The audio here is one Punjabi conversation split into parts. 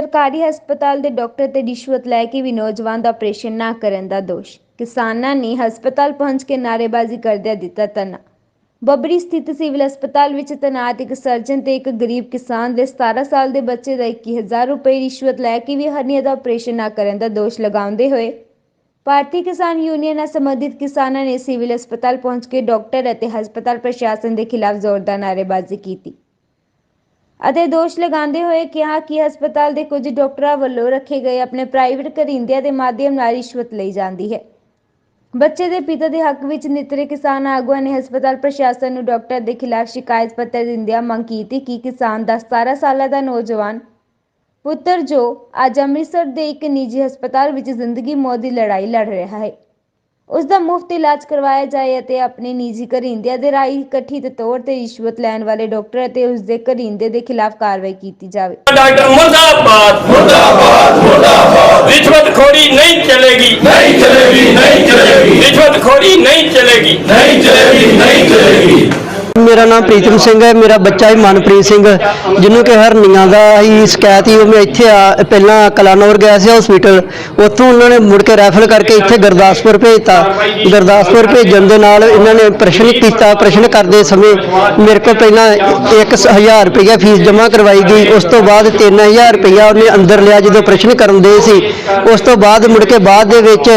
ਸਰਕਾਰੀ ਹਸਪਤਾਲ ਦੇ ਡਾਕਟਰ ਤੇ ਰਿਸ਼ਵਤ ਲੈ ਕੇ ਵੀ ਨੌਜਵਾਨ ਦਾ ਆਪਰੇਸ਼ਨ ਨਾ ਕਰਨ ਦਾ ਦੋਸ਼। ਕਿਸਾਨਾਂ ਨੇ ਹਸਪਤਾਲ ਪਹੁੰਚ ਕੇ ਨਾਅਰੇਬਾਜ਼ੀ ਕਰਦਿਆਂ ਦਿੱਤਾ ਧਰਨਾ ਬੱਬਰੀ ਸਥਿਤ ਸਿਵਲ ਹਸਪਤਾਲ ਵਿੱਚ ਤੈਨਾਤ ਇੱਕ ਸਰਜਨ ਤੇ ਇੱਕ ਗਰੀਬ ਕਿਸਾਨ ਦੇ 17 ਸਾਲ ਦੇ ਬੱਚੇ ਦਾ 21000 ਰੁਪਏ ਰਿਸ਼ਵਤ ਲੈ ਕੇ ਵੀ ਹਰਨੀਆ ਦਾ ਆਪਰੇਸ਼ਨ ਨਾ ਕਰਨ ਦਾ ਦੋਸ਼ ਲਗਾਉਂਦੇ ਹੋਏ ਭਾਰਤੀ ਕਿਸਾਨ ਯੂਨੀਅਨ ਨਾਲ ਸੰਬੰਧਿਤ ਕਿਸਾਨਾਂ ਨੇ ਸਿਵਲ ਹਸਪਤਾਲ ਪਹੁੰਚ ਕੇ ਡਾਕਟਰ ਅਤੇ ਹਸਪਤਾਲ ਪ੍ਰਸ਼ਾਸਨ ਦੇ ਖਿਲਾਫ ਜ਼ੋਰਦਾਰ ਨਾਅਰੇਬਾਜ਼ੀ ਕੀਤੀ। ਅਤੇ ਦੋਸ਼ ਲਗਾਉਂਦੇ ਹੋਏ ਕਿਹਾ ਕਿ ਹਸਪਤਾਲ ਦੇ ਕੁਝ ਡਾਕਟਰਾਂ ਵੱਲੋਂ ਰੱਖੇ ਗਏ ਆਪਣੇ ਪ੍ਰਾਈਵੇਟ ਕਰਿੰਦਿਆਂ ਦੇ ਮਾਧਿਅਮ ਨਾਲ ਰਿਸ਼ਵਤ ਲਈ ਜਾਂਦੀ ਹੈ। ਬੱਚੇ ਦੇ ਪਿਤਾ ਦੇ ਹੱਕ ਵਿੱਚ ਨਿਤਰੇ ਕਿਸਾਨ ਆਗੂਆਂ ਨੇ ਹਸਪਤਾਲ ਪ੍ਰਸ਼ਾਸਨ ਨੂੰ ਡਾਕਟਰ ਦੇ ਖਿਲਾਫ ਸ਼ਿਕਾਇਤ ਪੱਤਰ ਦਿੰਦਿਆਂ ਮੰਗ ਕੀਤੀ ਕਿ ਕਿਸਾਨ ਦਾ 17 ਸਾਲਾਂ ਦਾ ਨੌਜਵਾਨ ਪੁੱਤਰ ਜੋ ਅੱਜ ਅੰਮ੍ਰਿਤਸਰ ਦੇ ਇੱਕ ਨਿੱਜੀ ਹਸਪਤਾਲ ਵਿੱਚ ਜ਼ਿੰਦਗੀ ਮੌਤ ਦੀ ਲੜਾਈ ਲੜ ਰਿਹਾ ਹੈ। ਉਸ ਦਾ ਮੁਫਤ ਇਲਾਜ ਕਰਵਾਇਆ ਜਾਏ ਅਤੇ ਆਪਣੇ ਨਿੱਜੀ ਘਰਿੰਦਿਆਂ ਦੇ ਰਾਹੀਂ ਇਕੱਠੀ ਤੌਰ ਤੇ ਰਿਸ਼ਵਤ ਲੈਣ ਵਾਲੇ ਡਾਕਟਰ ਅਤੇ ਉਸ ਦੇ ਘਰਿੰਦੇ ਦੇ ਖਿਲਾਫ ਕਾਰਵਾਈ ਕੀਤੀ ਜਾਵੇ। ਡਾਕਟਰ ਮੁਰਦਾਬਾਦ। ਮੁਰਦਾਬਾਦ ਮੁਰਦਾਬਾਦ। ਰਿਸ਼ਵਤ ਖੋਰੀ ਨਹੀਂ ਚਲੇਗੀ। ਨਹੀਂ ਚਲੇਗੀ ਨਹੀਂ ਚਲੇਗੀ। ਰਿਸ਼ਵਤ ਖੋਰੀ ਨਹੀਂ ਚਲੇਗੀ। ਨਹੀਂ ਚਲੇਗੀ ਨਹੀਂ ਚਲੇਗੀ। ਮੇਰਾ ਨਾਮ ਪ੍ਰੀਤਮ ਸਿੰਘ ਹੈ, ਮੇਰਾ ਬੱਚਾ ਹੀ ਮਨਪ੍ਰੀਤ ਸਿੰਘ। ਜਿਹਨੂੰ ਕਿ ਹਰਨੀਆਂ ਦਾ ਹੀ ਸ਼ਿਕਾਇਤ ਹੀ ਉਹ ਮੈਂ ਇੱਥੇ ਆ, ਪਹਿਲਾਂ ਕਲਾਨੌਰ ਗਿਆ ਸੀ ਹਸਪੀਟਲ ਉੱਥੋਂ ਉਹਨਾਂ ਨੇ ਮੁੜ ਕੇ ਰੈਫਰ ਕਰਕੇ ਇੱਥੇ ਗੁਰਦਾਸਪੁਰ ਭੇਜਤਾ। ਗੁਰਦਾਸਪੁਰ ਭੇਜਣ ਦੇ ਨਾਲ ਇਹਨਾਂ ਨੇ ਪ੍ਰਸ਼ਨ ਕੀਤਾ, ਪ੍ਰਸ਼ਨ ਕਰਦੇ ਸਮੇਂ ਮੇਰੇ ਕੋਲ ਪਹਿਲਾਂ 1000 ਰੁਪਇਆ ਫੀਸ ਜਮ੍ਹਾਂ ਕਰਵਾਈ ਗਈ। ਉਸ ਤੋਂ ਬਾਅਦ 3000 ਰੁਪਇਆ ਉਹਨੇ ਅੰਦਰ ਲਿਆ ਜਦੋਂ ਪ੍ਰਸ਼ਨ ਕਰਨ ਦੇ ਸੀ। ਉਸ ਤੋਂ ਬਾਅਦ ਮੁੜ ਕੇ ਬਾਅਦ ਦੇ ਵਿੱਚ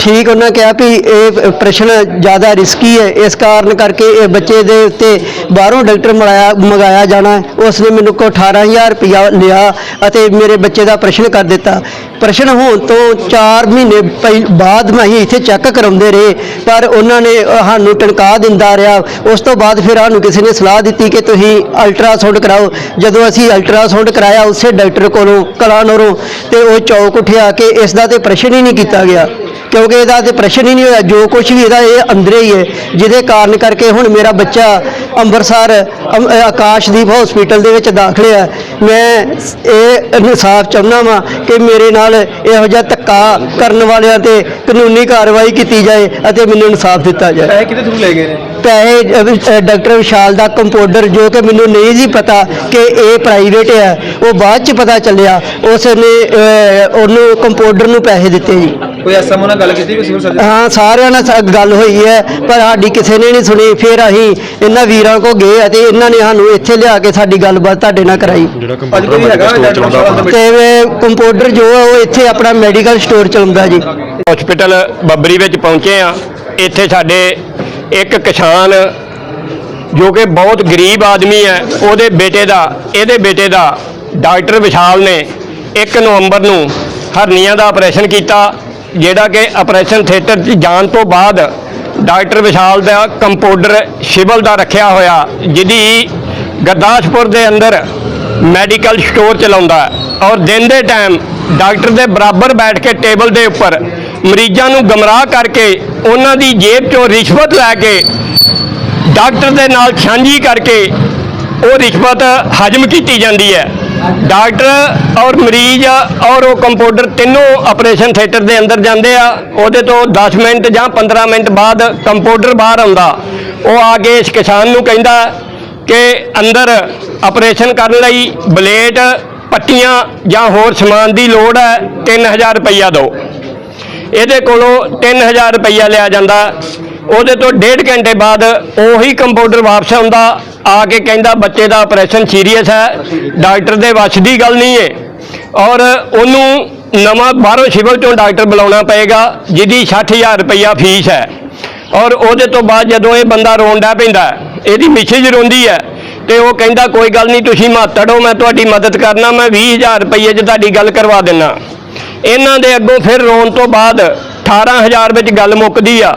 ਠੀਕ ਉਹਨਾਂ ਕਿਹਾ ਵੀ ਇਹ ਪ੍ਰਸ਼ਨ ਜ਼ਿਆਦਾ ਰਿਸਕੀ ਹੈ। ਇਸ ਕਾਰਨ ਕਰਕੇ ਇਹ ਬੱਚੇ ਦੇ ਉੱਤੇ ਬਾਹਰੋਂ ਡਾਕਟਰ ਮਲਾਇਆ, ਮੰਗਾਇਆ ਜਾਣਾ ਉਸ ਨੇ ਮੈਨੂੰ ਕੋ 18000 ਰੁਪਇਆ ਲਿਆ ਅਤੇ ਮੇਰੇ ਬੱਚੇ ਦਾ ਪ੍ਰਸ਼ਨ ਕਰ ਦਿੱਤਾ। ਪ੍ਰਸ਼ਨ ਹੋਣ ਤੋਂ 4 ਮਹੀਨੇ ਪਹਿ- ਬਾਅਦ ਮੈਂ ਅਸੀਂ ਇੱਥੇ ਚੈੱਕ ਕਰਾਉਂਦੇ ਰਹੇ, ਪਰ ਉਹਨਾਂ ਨੇ ਸਾਨੂੰ ਟਨਕਾ ਦਿੰਦਾ ਰਿਹਾ। ਉਸ ਤੋਂ ਬਾਅਦ ਫਿਰ ਸਾਨੂੰ ਕਿਸੇ ਨੇ ਸਲਾਹ ਦਿੱਤੀ ਕਿ ਤੁਸੀਂ ਅਲਟਰਾਸਾਊਂਡ ਕਰਾਓ। ਜਦੋਂ ਅਸੀਂ ਅਲਟਰਾਸਾਊਂਡ ਕਰਾਇਆ, ਉਸੇ ਡਾਕਟਰ ਕੋਲੋਂ, ਕਲਾਨੌਰੋਂ, ਤੇ ਉਹ ਚੌਕ ਉੱਠਿਆ ਕਿ ਇਸ ਦਾ ਤੇ ਪ੍ਰਸ਼ਨ ਹੀ ਨਹੀਂ ਕੀਤਾ ਗਿਆ। ਕਿਉਂਕਿ ਇਹਦਾ ਤੇ ਪ੍ਰਸ਼ਨ ਹੀ ਨਹੀਂ ਹੋਇਆ ਜੋ ਕੁਝ ਵੀ ਇਹਦਾ ਇਹ ਅੰਦਰੇ ਹੀ ਹੈ ਜਿਹਦੇ ਕਾਰਨ ਕਰਕੇ ਹੁਣ ਮੇਰਾ ਬੱਚਾ ਅੰਮ੍ਰਿਤਸਰ ਅਮ- ਅ, ਆਕਾਸ਼ਦੀਪ ਹਸਪੀਟਲ ਦੇ ਵਿੱਚ ਦਾਖਲ ਹੈ। ਮੈਂ ਇਹ ਇਨਸਾਫ ਚਾਹੁੰਦਾ ਵਾਂ ਕਿ ਮੇਰੇ ਨਾਲ ਇਹੋ ਜਿਹਾ ਧੱਕਾ ਕਰਨ ਵਾਲਿਆਂ ਤੇ ਕਾਨੂੰਨੀ ਕਾਰਵਾਈ ਕੀਤੀ ਜਾਏ ਅਤੇ ਮੈਨੂੰ ਇਨਸਾਫ ਦਿੱਤਾ ਜਾਏ। ਪੈਸੇ ਕਿਹਦੇ ਥਰੂ ਲੈ ਗਏ ਨੇ? ਪੈਸੇ ਅ, ਵਿ- ਅ, ਡਾਕਟਰ ਵਿਸ਼ਾਲ ਦਾ ਕੰਪਾਊਂਡਰ ਜੋ ਕਿ ਮੈਨੂੰ ਨਹੀਂ ਜੀ ਪਤਾ ਕਿ ਇਹ ਪ੍ਰਾਈਵੇਟ ਹੈ ਉਹ ਬਾਅਦ ਚ ਪਤਾ ਚੱਲਿਆ ਉਸ ਨੇ ਅ, ਉਹਨੂੰ ਕੰਪਾਊਂਡਰ ਨੂੰ ਪੈਸੇ ਦਿੱਤੇ ਜੀ। ਕੋਈ ਐਸਐਮਓ ਨਾਲ ਗੱਲ ਕੀਤੀ ਕੋਈ ਸਿਵਲ ਸਰਜਨ? ਹਾਂ ਸਾਰਿਆਂ ਨਾਲ ਸਾ- ਗੱਲ ਹੋਈ ਹੈ ਪਰ ਸਾਡੀ ਕਿਸੇ ਨੇ ਨਹੀਂ ਸੁਣੀ ਫਿਰ ਅਸੀਂ ਇਹਨਾਂ ਵੀਰਾਂ ਕੋ ਗਏ ਅਤੇ ਇਹਨਾਂ ਨੇ ਸਾਨੂੰ ਇੱਥੇ ਲਿਆ ਕੇ ਸਾਡੀ ਗੱਲਬਾਤ ਤੁਹਾਡੇ ਨਾਲ ਕਰਾਈ। ਅੱਜ ਕੋਈ ਹੈਗਾ ਡਾਕਟਰ ਸਾਹਿਬ ਦਾ ਤੇ ਕੰਪਾਊਂਡਰ ਜੋ ਹੈ ਉਹ ਇੱਥੇ ਆਪਣਾ ਮੈਡੀਕਲ ਸਟੋਰ ਚਲਾਉਂਦਾ ਜੀ। ਹਸਪੀਟਲ ਬੱਬਰੀ ਵਿੱਚ ਪਹੁੰਚੇ ਆ ਇੱਥੇ ਸਾਡੇ ਇੱਕ ਕਿਸਾਨ ਜੋ ਕਿ ਬਹੁਤ ਗਰੀਬ ਆਦਮੀ ਹੈ ਉਹਦੇ ਬੇਟੇ ਦਾ ਇਹਦੇ ਬੇਟੇ ਦਾ ਡਾਕਟਰ ਵਿਸ਼ਾਲ ਨੇ 1 ਨਵੰਬਰ ਨੂੰ ਹਰਨੀਆਂ ਦਾ ਆਪਰੇਸ਼ਨ ਕੀਤਾ। ਜਿਹੜਾ ਕਿ ਆਪਰੇਸ਼ਨ ਥੀਏਟਰ 'ਚ ਜਾਣ ਤੋਂ ਬਾਅਦ ਡਾਕਟਰ ਵਿਸ਼ਾਲ ਦਾ ਕੰਪਾਊਂਡਰ ਸਿਵਲ ਦਾ ਰੱਖਿਆ ਹੋਇਆ, ਜਿਹਦੀ ਗੁਰਦਾਸਪੁਰ ਦੇ ਅੰਦਰ ਮੈਡੀਕਲ ਸਟੋਰ ਚਲਾਉਂਦਾ ਔਰ ਦਿਨ ਦੇ ਟਾਈਮ ਡਾਕਟਰ ਦੇ ਬਰਾਬਰ ਬੈਠ ਕੇ ਟੇਬਲ ਦੇ ਉੱਪਰ ਮਰੀਜ਼ਾਂ ਨੂੰ ਗਮਰਾਹ ਕਰਕੇ ਉਹਨਾਂ ਦੀ ਜੇਬ 'ਚੋਂ ਰਿਸ਼ਵਤ ਲੈ ਕੇ ਡਾਕਟਰ ਦੇ ਨਾਲ ਸਾਂਝੀ ਕਰਕੇ ਉਹ ਰਿਸ਼ਵਤ ਹਜਮ ਕੀਤੀ ਜਾਂਦੀ ਹੈ। ਡਾਕਟਰ ਔਰ ਮਰੀਜ਼ ਔਰ ਉਹ ਕੰਪਾਊਂਡਰ ਤਿੰਨੋਂ ਆਪਰੇਸ਼ਨ ਥੀਏਟਰ ਦੇ ਅੰਦਰ ਜਾਂਦੇ ਆ। ਉਹਦੇ ਤੋਂ 10 ਮਿੰਟ ਜਾਂ 15 ਮਿੰਟ ਬਾਅਦ ਕੰਪਾਊਂਡਰ ਬਾਹਰ ਆਉਂਦਾ। ਉਹ ਆ ਕੇ ਇਸ ਕਿਸਾਨ ਨੂੰ ਕਹਿੰਦਾ ਕਿ ਅੰਦਰ ਆਪਰੇਸ਼ਨ ਕਰਨ ਲਈ ਬਲੇਡ ਪੱਟੀਆਂ ਜਾਂ ਹੋਰ ਸਮਾਨ ਦੀ ਲੋੜ ਹੈ 3000 ਰੁਪਈਆ ਦਿਓ। ਇਹਦੇ ਕੋਲੋਂ 3000 ਰੁਪਈਆ ਲਿਆ ਜਾਂਦਾ। ਉਹਦੇ ਤੋਂ ਡੇਢ ਘੰਟੇ ਬਾਅਦ ਉਹੀ ਕੰਪਾਊਂਡਰ ਵਾਪਸ ਆਉਂਦਾ, ਆ ਕੇ ਕਹਿੰਦਾ, ਬੱਚੇ ਦਾ ਆਪਰੇਸ਼ਨ ਸੀਰੀਅਸ ਹੈ, ਡਾਕਟਰ ਦੇ ਵੱਸ ਦੀ ਗੱਲ ਨਹੀਂ ਹੈ। ਔਰ ਉਹਨੂੰ ਨਵਾਂ ਬਾਹਰੋਂ ਸਿਵਲ ਚੋਂ ਡਾਕਟਰ ਬੁਲਾਉਣਾ ਪਏਗਾ, ਜਿਹਦੀ 60000 ਰੁਪਈਆ ਫੀਸ ਹੈ। ਔਰ ਉਹਦੇ ਤੋਂ ਬਾਅਦ ਜਦੋਂ ਇਹ ਬੰਦਾ ਰੋਂਦਾ ਪੈਂਦਾ, ਇਹਦੀ ਮਿਸ਼ਿਜ ਰੋਂਦੀ ਹੈ, ਤੇ ਉਹ ਕਹਿੰਦਾ, ਕੋਈ ਗੱਲ ਨਹੀਂ, ਤੁਸੀਂ ਮਾਤੜ ਹੋ, ਮੈਂ ਤੁਹਾਡੀ ਮਦਦ ਕਰਨਾ, ਮੈਂ 20000 ਰੁਪਈਏ 'ਚ ਤੁਹਾਡੀ ਗੱਲ ਕਰਵਾ ਦਿੰਨਾ। ਇਹਨਾਂ ਦੇ ਅੱਗੋਂ ਫਿਰ ਰੋਣ ਤੋਂ ਬਾਅਦ 18000 ਵਿੱਚ ਗੱਲ ਮੁੱਕਦੀ ਆ।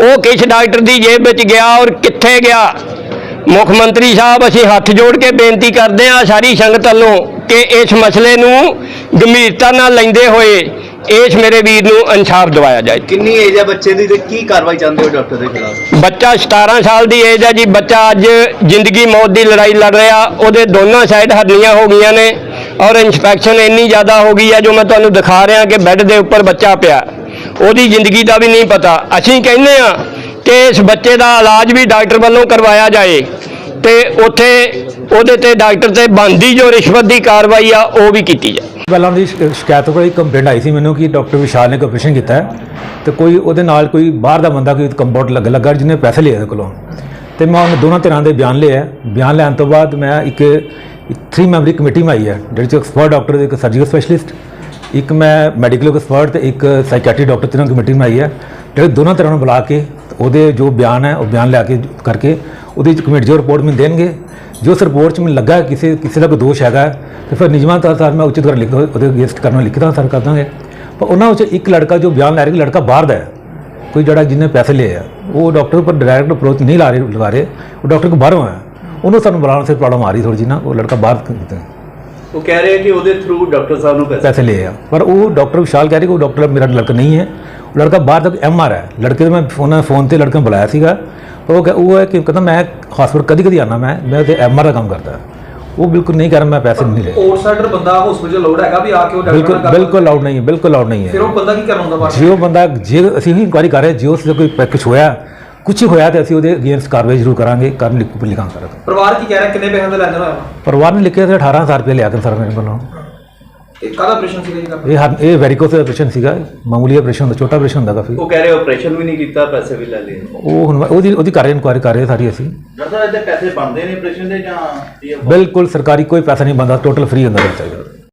ਉਹ ਕਿਸ ਡਾਕਟਰ ਦੀ ਜੇਬ ਵਿੱਚ ਗਿਆ ਔਰ ਕਿੱਥੇ ਗਿਆ? ਮੁੱਖ ਮੰਤਰੀ ਸਾਹਿਬ ਅਸੀਂ ਹੱਥ ਜੋੜ ਕੇ ਬੇਨਤੀ ਕਰਦੇ ਹਾਂ ਸਾਰੀ ਸੰਗਤ ਵੱਲੋਂ ਕਿ ਇਸ ਮਸਲੇ ਨੂੰ ਗੰਭੀਰਤਾ ਨਾਲ ਲੈਂਦੇ ਹੋਏ ਇਸ ਮੇਰੇ ਵੀਰ ਨੂੰ ਇਨਸਾਫ ਦਿਵਾਇਆ ਜਾਏ। ਕਿੰਨੀ ਏਜ ਹੈ ਬੱਚੇ ਦੀ ਤੇ ਕੀ ਕਾਰਵਾਈ ਚਾਹੁੰਦੇ ਹੋ ਡਾਕਟਰ ਦੇ ਖਿਲਾਫ? ਬੱਚਾ 17 ਸਾਲ ਦੀ ਏਜ ਹੈ ਜੀ ਬੱਚਾ ਅੱਜ ਜ਼ਿੰਦਗੀ ਮੌਤ ਦੀ ਲੜਾਈ ਲੜ ਰਿਹਾ ਉਹਦੇ ਦੋਨੋਂ ਸਾਈਡ ਹਰਨੀਆਂ ਹੋ ਗਈਆਂ ਨੇ ਔਰ ਇਨਫੈਕਸ਼ਨ ਇੰਨੀ ਜ਼ਿਆਦਾ ਹੋ ਗਈ ਹੈ ਜੋ ਮੈਂ ਤੁਹਾਨੂੰ ਦਿਖਾ ਰਿਹਾ ਕਿ ਬੈੱਡ ਦੇ ਉੱਪਰ ਬੱਚਾ ਪਿਆ। ਉਹਦੀ ਜ਼ਿੰਦਗੀ ਦਾ ਵੀ ਨਹੀਂ ਪਤਾ। ਅਸੀਂ ਕਹਿੰਦੇ ਆ ਕਿ ਇਸ ਬੱਚੇ ਦਾ ਇਲਾਜ ਵੀ ਡਾਕਟਰ ਵੱਲੋਂ ਕਰਵਾਇਆ ਜਾਏ ਤੇ ਉੱਥੇ ਉਹਦੇ ਤੇ ਡਾਕਟਰ ਤੇ ਬੰਦੀ ਜੋ ਰਿਸ਼ਵਤ ਦੀ ਕਾਰਵਾਈ ਆ, ਉਹ ਵੀ ਕੀਤੀ ਜਾਏ। ਪਹਿਲਾਂ ਦੀ ਸ਼ਿਕਾਇਤ ਕੋਈ ਕੰਪਲੇਂਟ ਆਈ ਸੀ ਮੈਨੂੰ ਕਿ ਡਾਕਟਰ ਵਿਸ਼ਾਲ ਨੇ ਆਪਰੇਸ਼ਨ ਕੀਤਾ ਹੈ ਤੇ ਕੋਈ ਉਹਦੇ ਨਾਲ ਕੋਈ ਬਾਹਰ ਦਾ ਬੰਦਾ ਕੋਈ ਕੰਪਾਊਂਡ ਲੱਗ, ਲੱਗਾ ਜਿਹਨੇ ਪੈਸੇ ਲਏ ਉਹਦੇ ਕੋਲੋਂ। ਤੇ ਮੈਂ ਉਹਨਾਂ ਦੋਨਾਂ ਤਰ੍ਹਾਂ ਦੇ ਬਿਆਨ ਲਏ ਬਿਆਨ ਲੈਣ ਤੋਂ ਬਾਅਦ ਮੈਂ ਇੱਕ 3 ਮੈਂਬਰੀ ਕਮੇਟੀ ਮੈਂ ਆਈ ਹੈ ਜਿਹੜੇ ਚ ਐਕਸਪਰਟ ਡਾਕਟਰ ਇੱਕ ਸਰਜੀਕਲ ਸਪੈਸ਼ਲਿਸਟ ਇੱਕ ਮੈਂ ਮੈਡੀਕਲ ਐਕਸਪਰਟ ਤੇ ਇੱਕ ਸਾਈਕੈਟਰੀ ਡਾਕਟਰ ਤਿੰਨਾਂ ਕਮੇਟੀ ਬਣਾਈ ਹੈ। ਜਿਹੜੇ ਦੋਨਾਂ ਤਰ੍ਹਾਂ ਨੂੰ ਬੁਲਾ ਕੇ ਉਹਦੇ ਜੋ ਬਿਆਨ ਹੈ ਉਹ ਬਿਆਨ ਲਿਆ ਕੇ ਕਰਕੇ ਉਹਦੀ ਕਮੇਟੀ ਜੋ ਰਿਪੋਰਟ ਮੈਨੂੰ ਦੇਣਗੇ। ਜੋ ਉਸ ਰਿਪੋਰਟ 'ਚ ਮੈਨੂੰ ਲੱਗਾ ਕਿਸੇ ਕਿਸੇ ਦਾ ਕੋਈ ਦੋਸ਼ ਹੈਗਾ ਹੈ, ਤੇ ਫਿਰ ਨਿਯਮਾਂ ਤੌਰ ਤੇ ਮੈਂ ਉਚਿਤ ਕਰ ਲਿਖ ਉਹਦੇ ਅਗੇਂਸਟ ਕਰਨਾ ਲਿਖਦਾ ਸਰ ਕਰ ਦਾਂਗੇ। ਪਰ ਉਹਨਾਂ ਵਿੱਚ ਇੱਕ ਲੜਕਾ ਜੋ ਬਿਆਨ ਲੈ ਰਿਹਾ ਲੜਕਾ ਬਾਹਰ ਦਾ ਹੈ ਕੋਈ ਜਿਹੜਾ ਜਿਹਨੇ ਪੈਸੇ ਲਏ ਆ ਉਹ ਡਾਕਟਰ ਉੱਪਰ ਡਾਇਰੈਕਟ ਅਪਰੋਚ ਨਹੀਂ ਲਾ ਰਹੇ ਲਗਾ ਰਹੇ। ਉਹ ਡਾਕਟਰ ਕੋ ਬਾਹਰੋਂ ਹੈ। ਉਹਨੂੰ ਸਾਨੂੰ ਬੁਲਾਉਣ ਸੇ ਪ੍ਰੋਬਲਮ ਆ ਰਹੀ ਥੋੜੀ ਜਿਹੀ ਨਾ ਉਹ ਲੜਕਾ ਬਾਹਰ ਕਿਤੇ। ਉਹ ਕਹਿ ਰਹੇ ਕਿ ਉਹਦੇ ਥਰੂ ਡਾਕਟਰ ਸਾਹਿਬ ਨੂੰ ਪੈਸੇ। ਲਏ ਆ। ਪਰ ਉਹ ਡਾਕਟਰ ਵਿਸ਼ਾਲ ਕਹਿ ਰਹੇ ਕਿ ਉਹ ਡਾਕਟਰ ਮੇਰਾ ਲੜਕਾ ਨਹੀਂ ਹੈ। ਉਹ ਲੜਕਾ ਬਾਹਰ ਤੱਕ ਐਮ ਆਰ ਹੈ। ਲੜਕੇ ਨੂੰ ਮੈਂ ਫੋਨ ਫੋਨ ਤੇ ਲੜਕਾ ਬੁਲਾਇਆ ਸੀਗਾ। ਉਹ ਕਹਿ- ਉਹ ਹੈ ਕਿ ਕਹਿੰਦਾ ਮੈਂ ਹਸਪਤਾਲ ਕਦੀ ਕਦੀ ਆਣਾ ਮੈਂ ਮੈਂ ਤੇ ਐਮ ਆਰ ਦਾ ਕੰਮ ਕਰਦਾ। ਉਹ ਬਿਲਕੁਲ ਨਹੀਂ ਕਰ ਮੈਂ ਪੈਸੇ ਨਹੀਂ ਲਏ। ਆਊਟਸਾਈਡਰ ਬੰਦਾ ਹਸਪੀਟਲ ਲੋੜ ਹੈਗਾ ਵੀ ਆ ਕੇ ਉਹ ਬਿਲਕੁਲ ਬਿਲਕੁਲ ਲਾਊਡ ਨਹੀਂ ਹੈ ਬਿਲਕੁਲ ਲਾਊਡ ਨਹੀਂ ਫਿਰ ਹੈ ਉਹ ਬੰਦਾ ਕੀ ਕਰਨ ਬਾਅਦ ਜੇ ਉਹ ਬੰਦਾ ਜੇ ਅਸੀਂ ਵੀ ਇਨਕੁਆਇਰੀ ਕਰ ਰਹੇ ਜੇ ਉਸ ਦਾ ਕੋਈ ਪ- ਕੁਛ ਹੋਇਆ ਕੁਛ ਹੋਇਆ ਤੇ ਅਸੀਂ ਉਹਦੇ ਅਗੇਂਸਟ ਕਾਰਵਾਈ ਜ਼ਰੂਰ ਕਰਾਂਗੇ ਕਰਨ ਲਿਖ ਲਿਖਾਂ ਕਰਾਂਗੇ ਪਰਿਵਾਰ ਕੀ ਕਹਿ ਰਿਹਾ? ਕਿੰਨੇ ਪੈਸੇ ਦਾ ਲੈਂਦੇ ਹੋਇਆ? ਪਰਿਵਾਰ ਨੇ ਲਿਖਿਆ ਸੀ 18000 ਰੁਪਏ ਲਿਆ ਕੇ ਸਰ ਮੇਰੇ ਕੋਲੋਂ ਇਹ ਕਾਹਦਾ ਆਪਰੇਸ਼ਨ ਸੀਗਾ ਜੀ ਇਹ ਹਰ- ਇਹ ਵੈਰੀਕੋਸ ਆਪਰੇਸ਼ਨ ਸੀਗਾ ਮਾਮੂਲੀ ਆਪਰੇਸ਼ਨ ਹੁੰਦਾ ਛੋਟਾ ਆਪਰੇਸ਼ਨ ਹੁੰਦਾ ਕਾਫੀ। ਉਹ ਕਹਿ ਰਹੇ ਆਪਰੇਸ਼ਨ ਵੀ ਨਹੀਂ ਕੀਤਾ ਪੈਸੇ ਵੀ ਲੈ ਲਏ। ਉਹ ਹੁਣ ਉਹਦੀ ਉਹਦੀ ਕਰ ਰਹੇ ਇਨਕੁਆਇਰੀ ਕਰ ਰਹੇ ਸਾਰੀ ਅਸੀਂ। ਡਾਕਟਰ ਸਾਹਿਬ ਇਹਦੇ ਪੈਸੇ ਬਣਦੇ ਨੇ ਆਪਰੇਸ਼ਨ ਦੇ ਜਾਂ ਬਿਲਕੁਲ ਸਰਕਾਰੀ ਕੋਈ ਪੈਸਾ ਨਹੀਂ ਬੰਦਾ ਟੋਟਲ ਫ੍ਰੀ ਹੁੰਦਾ ਚਾਹੀਦਾ